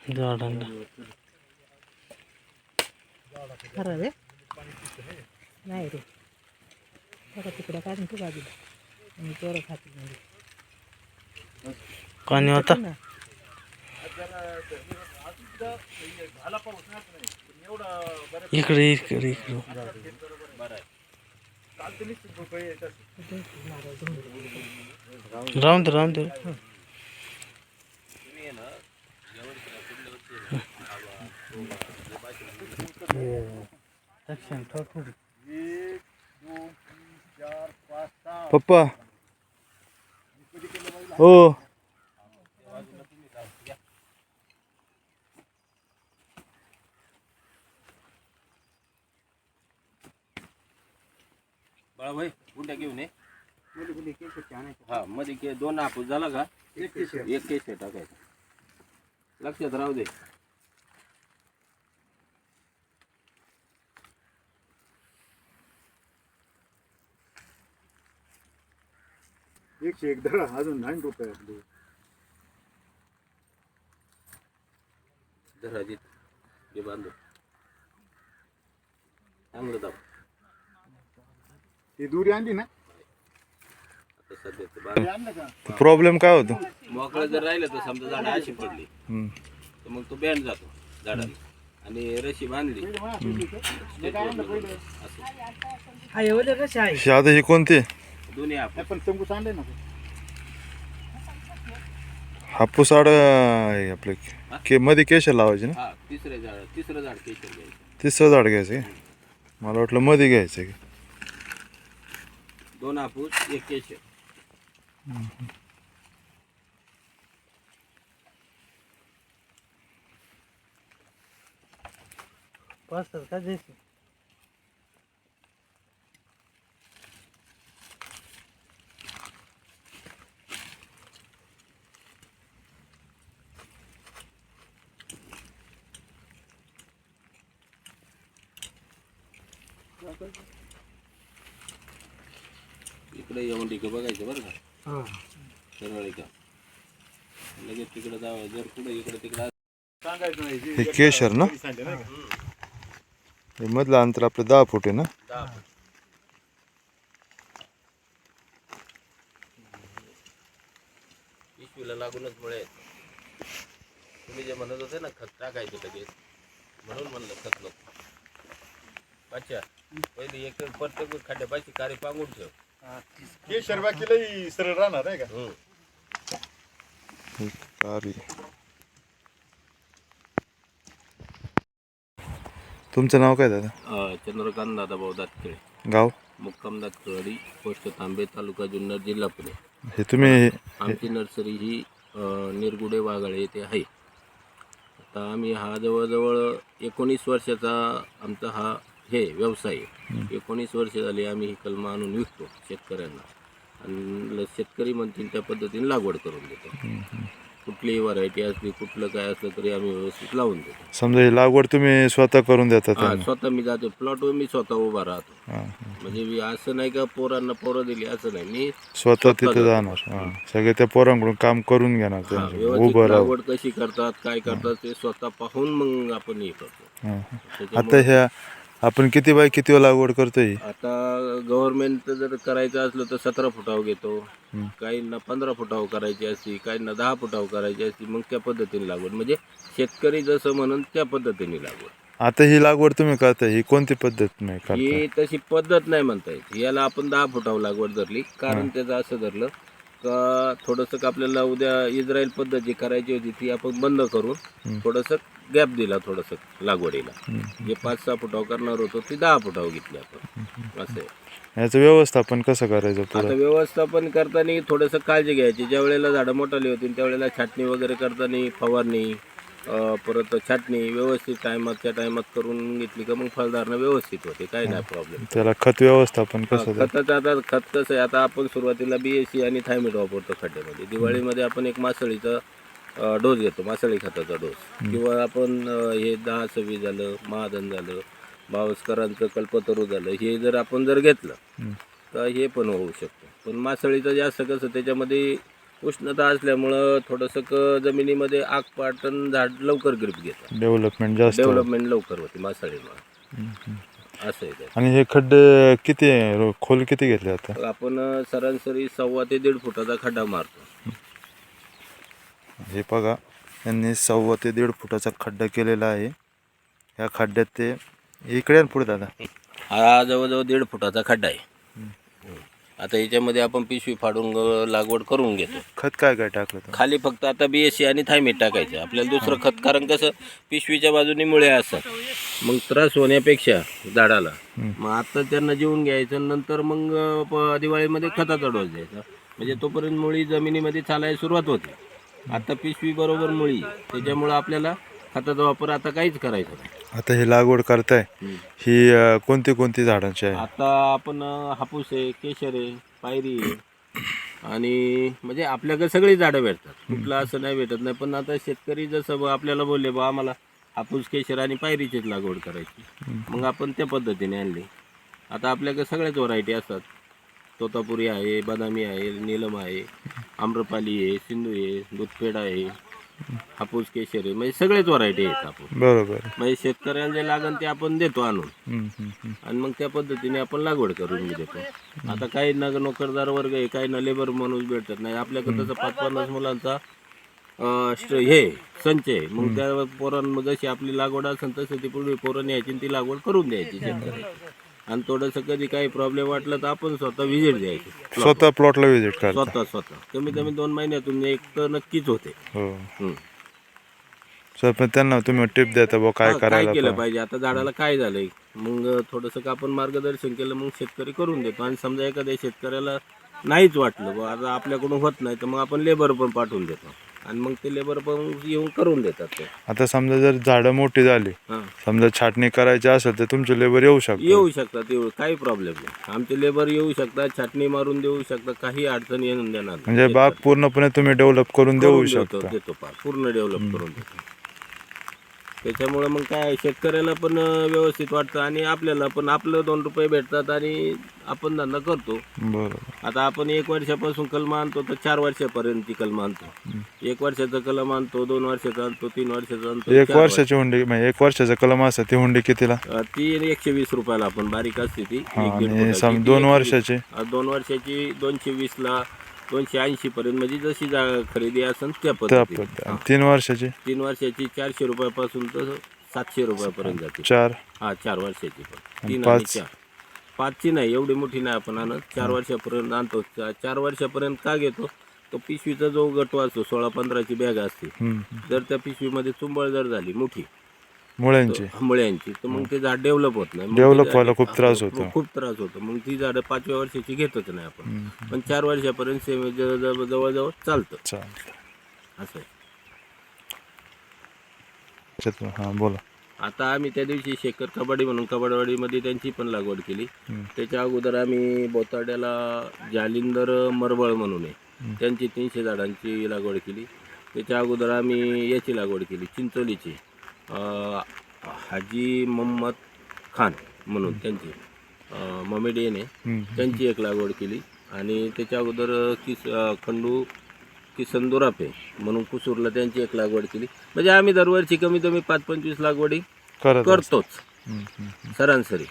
झाडांना खरं रे नाही रे बघा तिकडं काढून तू बाजूला आणि पोरं खातील म्हणजे पाणी होता इकडे इकडे इकडे राहून दे राहून दे दक्षिण पप्पा. हो. बाळाभाई गुंड्या घेऊन ये. हा मध्ये के दोन हापूस झाला का? एक केस टाकायचं. लक्षात राहू दे. एकशे एक धरा अजून नऊ रुपये आपले धरा जित. हे बांधू चांगलं दाब. ही दुरी आणली ना? आता सध्या ते बांध. आणलं का? प्रॉब्लेम काय होतो? मोकळं जर राहिलं तर समजा झाड अशी पडली. हम्म. तर मग तो बँड जातो झाडाला. आणि रशी बांधली. असं. हा एवढे कसे आहे? हे आता हे कोणते? दोन्ही हापूस. पण चंगूस आणले ना हापूस आड आहे आपले. के मध्ये केश लावायचे ना? हा तिसरे झाड तिसरं झाड केशर घ्यायचं. तिसरं झाड घ्यायचं का? मला वाटलं मध्ये घ्यायचं की? दोन हापूस एक केशर. पाच का द्यायचे? इकडे येऊन ठीक बघायचं बरं का? हां. सरळ का लगेच तिकडे जावं. जर कुठं इकडे तिकडे सांगायचं नाही. जे- हे केशर ना? सांगते नाही का? हे मधलं अंतर आपलं दहा फूट आहे ना? दहा फूट. पिशवीला लागूनच मुळे आहेत. तुम्ही जे म्हणत होते ना खत टाकायचे लगेच. म्हणून म्हणलं खत नको. अच्छा पहिली एक प्रत्येक खड्ड्यापाशी कारे पांगून ठेव. केशर बाकीलाही सरळ राहणार आहे का? हम्म. हे कारी. तुमचं नाव काय दादा? अं, चंद्रकांत दादाभाऊ दातखेळे. गाव? मुक्काम दातखेळी पोस्ट तांबे तालुका जुन्नर जिल्हा पुणे. हे तुम्ही आमची नर्सरी ही अ, निरगुडे वाघाळे येथे आहे. आता आम्ही हा जवळजवळ एकोणीस वर्षाचा आमचा हा हे व्यवसाय आहे. एकोणीस वर्ष झाली आम्ही ही कलमं आणून विकतो शेतकऱ्यांना. आणि शेतकरी म्हणतील त्या पद्धतीने लागवड करून देतो. कुठलीही व्हरायटी असली कुठलं काय असलं तरी आम्ही व्यवस्थित लावून देतो. समजा ही लागवड तुम्ही स्वतः करून देता हा त्यांना. स्वतः मी जातो. प्लॉटवर मी स्वतः उभा राहतो. हा, हा. म्हणजे मी असं नाही का पोरांना पोरं दिली असं नाही. मी स्वतः तिथे जाणार. हा. सगळे त्या पोरांकडून काम करून घेणार हा, त्यांचं. व्यवस्थित उभं लागवड कशी करतात काय करतात ते स्वतः पाहून मग आपण हे करतो. हा, हा. आता ह्या आपण किती बाय किती लागवड करतोय? आता गव्हर्नमेंट जर करायचं असलं तर सतरा फुटावर घेतो. काहींना पंधरा फुटावर करायची असती काहींना दहा फुटावर करायची असती मग त्या पद्धतीने लागवड. म्हणजे शेतकरी जसं म्हणून त्या पद्धतीने लागवड. आता ही लागवड तुम्ही करताय ही कोणती पद्धत नाही करता ही तशी पद्धत नाही म्हणता येत. याला आपण दहा फुटावर लागवड धरली. कारण त्याचं असं धरलं का थोडंसं आपल्याला उद्या इस्रायल पद्धत जी करायची होती ती आपण बंद करून थोडंसं गॅप दिला थोडंसं लागवडीला. जे पाच सहा फुटावर करणार होतो ती दहा फुटावर घेतली आपण. असं याचं व्यवस्थापन कसं करायचं आता व्यवस्थापन करताना थोडंसं काळजी घ्यायची. ज्या वेळेला झाडं मोठाली होती त्यावेळेला छाटणी वगैरे करताना फवारणी परत छाटणी व्यवस्थित टायमाच्या टायमात करून घेतली का मग फळधारणा व्यवस्थित होते. काही नाही प्रॉब्लेम त्याला खत व्यवस्थापन कसं? खताचं आता खत कसं आहे आता आपण सुरुवातीला बीएससी आणि थायमेट वापरतो खड्ड्यामध्ये. दिवाळीमध्ये आपण एक मासळीचा डोस घेतो मासळी खताचा डोस किंवा आपण अं, हे दहा सव्वीस झालं महादन झालं बावस्करांचं कल्पतरू झालं हे जर आपण जर घेतलं हं. तर हे पण होऊ शकतं. पण मासळीचं जास्त कसं त्याच्यामध्ये उष्णता असल्यामुळं थोडंसं क जमिनीमध्ये आग पाटण झाड लवकर ग्रीप घेतं. डेव्हलपमेंट जास्त. डेव्हलपमेंट लवकर होते मासळीमुळे. असं आहे ते. आणि हे खड्डे किती आहे? रो- खोल किती घेतले आता? आपण सरासरी सव्वा ते दीड फुटाचा खड्डा मारतो. हे बघा यांनी सव्वा ते दीड फुटाचा खड्डा केलेला आहे. या खड्ड्यात ते इकडे पुढे दादा. हा जवळजवळ दीड फुटाचा खड्डा आहे. आता याच्यामध्ये आपण पिशवी फाडून ग- लागवड करून घेतो. खत काय काय टाकलं तर? खाली फक्त आता बीएससी आणि थायमेट टाकायचं. आपल्याला दुसरं खत कारण कसं पिशवीच्या बाजूने मुळे असतात. मग त्रास होण्यापेक्षा झाडाला. मग आता त्यांना जेवून घ्यायचं नंतर मग अ, प- दिवाळीमध्ये खताचा डोस द्यायचा. म्हणजे तोपर्यंत मुळी जमिनीमध्ये चालायला सुरुवात होते. आता पिशवी बरोबर मुळी. त्याच्यामुळं आपल्याला खताचा वापर आता काहीच करायचा नाही. आता ही लागवड करताय ही अं, कोणती कोणती झाडांची आहे? आता आपण अ, हापूस आहे केशर आहे पायरी आहे. आणि म्हणजे आपल्याकडे सगळी झाडं भेटतात. कुठलं असं नाही भेटत नाही पण आता शेतकरी जसं ब- आपल्याला बोलले बा आम्हाला हापूस केशर आणि पायरीचीच लागवड करायची. मग आपण त्या पद्धतीने आणली. आता आपल्याकडे सगळ्याच व्हरायटी असतात. तोतापुरी आहे बदामी आहे नीलम आहे आम्रपाली आहे सिंधू आहे दूधपेडा आहे. हापूस केशर म्हणजे सगळेच व्हरायटी आहेत आपण बरोबर. म्हणजे शेतकऱ्याला जे लागन ते आपण देतो आणून. हम्म, हम्म, हम्म. आणि मग त्या पद्धतीने आपण लागवड करून देतो. आता काही ना नोकरदार वर्ग आहे काही ना लेबर माणूस भेटत नाही. आपल्याकडे तसं पाच पन्नास मुलांचा अं, हे संच आहे. मग त्या पोरांना जशी आपली लागवड असेल तसं ती पूर्वी पोरं न्यायची आणि ती लागवड करून द्यायची शेतकरी आणि थोडंसं कधी काही प्रॉब्लेम वाटला तर आपण स्वतः व्हिजिट द्यायची. स्वतः प्लॉटला व्हिजिट स्वतः स्वतः. कमीत कमी दोन महिन्यातून एक तर नक्कीच होते. हो. सर पण त्यांना तुम्ही टिप देता बुवा काय हा, काय करायला केलं पाहिजे. पाहिजे? आता झाडाला काय झालंय? मग थोडंसं का आपण मार्गदर्शन केलं मग शेतकरी करून देतो. आणि समजा एखाद्या शेतकऱ्याला नाहीच वाटलं बुवा आता आपल्याकडून होत नाही तर मग आपण लेबर पण पाठवून देतो. आणि मग ते लेबर पण येऊन करून देतात ते. आता समजा जर झाडं मोठी झाली हा. समजा छाटणी करायची असेल तर तुमचे लेबर येऊ शकतो येऊ शकतात येऊ काही प्रॉब्लेम नाही. आमचे लेबर येऊ शकतात छाटणी मारून देऊ शकतात काही अडचण येऊन देणार नाही. म्हणजे बाग पूर्णपणे तुम्ही डेव्हलप करून देऊ करून देतो शकता. देतो पार पूर्ण डेव्हलप करून देतो. त्याच्यामुळे मग काय शेतकऱ्याला पण व्यवस्थित वाटतं आणि आपल्याला पण आपलं दोन रुपये भेटतात आणि आपण धंदा करतो. बरोबर. आता आपण एक वर्षापासून कलम आणतो तर चार वर्षापर्यंतची कलम आणतो एक वर्षाचा कलम आणतो दोन वर्षाचा आणतो तीन वर्षाचा आणतो एक चार वर्षाची हुंडी म्हणजे एक वर्षाचा कलम असतं ती हुंडी कितीला? वर्ष- अं, ती एकशे वीस रुपयाला आपण बारीक असते ती एक दीड आणि फुटाची. सम ती दोन 120. वर्षाची? अं, दोन वर्षाची दोनशे वीसला दोनशे ऐंशी पर्यंत म्हणजे जशी जा खरेदी असेल त्या पद्धती. आणि तीन वर्षाची? तीन वर्षाची चारशे रुपयापासून तर सातशे रुपयापर्यंत जाते. चार. हा चार वर्षाची पण. तीन आणि पाच? चार. पाचची नाही एवढी मोठी नाही आपण आणत. चार वर्षापर्यंत आणतो. चा- चार वर्षापर्यंत का घेतो? तो पिशवीचा जो गटो असतो सोळा पंधराची बॅग असते. हम्म. जर त्या पिशवीमध्ये चुंबळ जर झाली मोठी मुळ्यांची. मुळ्यांची. तर मग ते झाड डेव्हलप होत नाही. ते व्हायला खूप त्रास होतो. खूप त्रास होतो. मग ती झाडं पाचव्या वर्षाची घेतच नाही आपण. पण चार वर्षापर्यंत सेम जवळ जवळजवळ चालतं. असं हा बोला. आता आम्ही त्या दिवशी शेखर कबड्डी म्हणून कबड्डीमध्ये त्यांची पण लागवड केली. त्याच्या अगोदर आम्ही बोताड्याला जालिंदर मरबळ म्हणून आहे. त्यांची तीनशे झाडांची लागवड केली. त्याच्या अगोदर आम्ही याची लागवड केली चिंचोलीची. हाजी मोहम्मद खान म्हणून त्यांची ममेडियन आहे. त्यांची एक लागवड केली आणि त्याच्या अगोदर किस खंडू किसन दुरापे म्हणून कुसूरला त्यांची एक लागवड केली म्हणजे आम्ही दरवर्षी कमी कमी पाच पंचवीस लागवडी. करतोच सरासरी.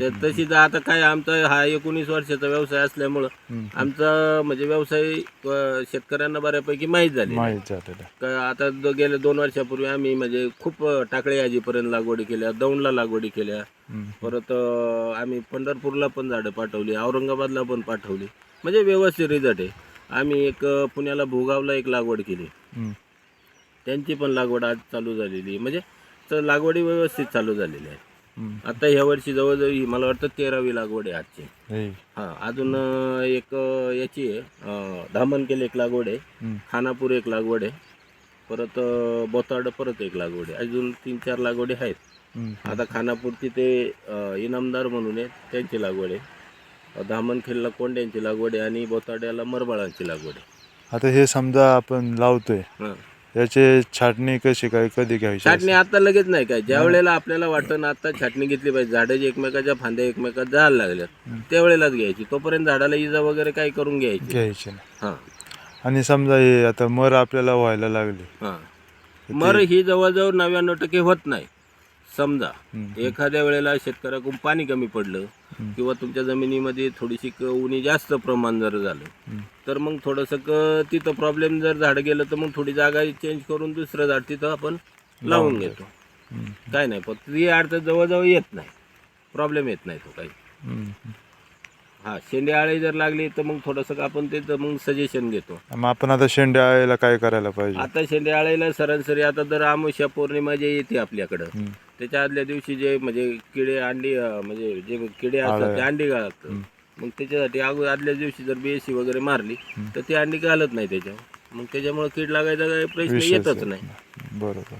तर तशी जर आता काय आमचा हा एकोणीस वर्षाचा व्यवसाय असल्यामुळं आमचा म्हणजे व्यवसाय अं, शेतकऱ्यांना बऱ्यापैकी माहीत झाली माहीत झालेलं आहे. का आता द- गेल्या दोन वर्षापूर्वी आम्ही म्हणजे खूप अं, टाकळी आजीपर्यंत लागवडी केल्या दौंडला लागवडी केल्या हम्म. परत अं, आम्ही पंढरपूरला पण झाडं पाठवली औरंगाबादला पण पाठवली म्हणजे व्यवस्थित रिझल्ट आहे आम्ही एक अं, पुण्याला भूगावला एक लागवड केली हम्म. त्यांची पण लागवड आज चालू झालेली आहे. म्हणजे तर लागवडी व्यवस्थित चालू झालेली आहे. आता ह्या वर्षी जवळजवळ मला वाटतं तेरावी लागवड आहे आजची. हे. अजून एक याची आहे. धामणकेल एक लागवड आहे. खानापूर एक लागवड आहे. परत बोताड परत एक लागवड आहे. अजून तीन चार लागवडी आहेत. आता खानापूरची ते इनामदार म्हणून आहे त्यांची लागवड आहे. अं, धामणखेडला कोंड्यांची लागवड आहे आणि बोताड्याला मरबाळांची लागवड आहे. आता हे समजा आपण लावतोय. याचे छाटणी कशी काय कधी घ्यायची छाटणी आता लगेच नाही काय. ज्या वेळेला आपल्याला वाटतं ना आता छाटणी घेतली पाहिजे. झाडं जे एकमेकाच्या फांद्या एकमेकात जायला लागल्यात त्यावेळेलाच घ्यायची. तोपर्यंत झाडाला इजा वगैरे काही करून घ्यायची. घ्यायची नाही. हां. आणि समजा हे आता मर आपल्याला व्हायला लागली. हां. मर ही जवळजवळ नव्याण्णव टक्के होत नाही. समजा. एखाद्या वेळेला शेतकऱ्याकडून पाणी कमी पडलं किंवा तुमच्या जमिनीमध्ये थोडीशी उनी जास्त प्रमाण जर झालं तर मग थोडंसं क तिथं प्रॉब्लेम जर झाड गेलं तर मग थोडी जागा चेंज करून दुसरं झाड तिथं आपण लावून घेतो. काय नाही फक्त ही अडचण जवळजवळ येत नाही. प्रॉब्लेम येत नाही तो काही. हा शेंडे आळे जर लागली तर मग थोडंसं आपण ते मग सजेशन घेतो. मग आपण आता शेंड्या आळीला काय करायला पाहिजे? आता शेंडे आळेला सरासरी आता जर आमुष्या पौर्णिमा जे येते आपल्याकडं. त्याच्या आदल्या दिवशी जे म्हणजे किडे अंडी अं, म्हणजे जे किडे असतात ते अंडी घालतात. मग त्याच्यासाठी अगोदर आदल्या दिवशी जर बेसी वगैरे मारली तर ती अंडी घालत नाही त्याच्यावर. मग त्याच्यामुळे कीड लागायचा काही प्रश्न येतच येत नाही. नाही. बरोबर.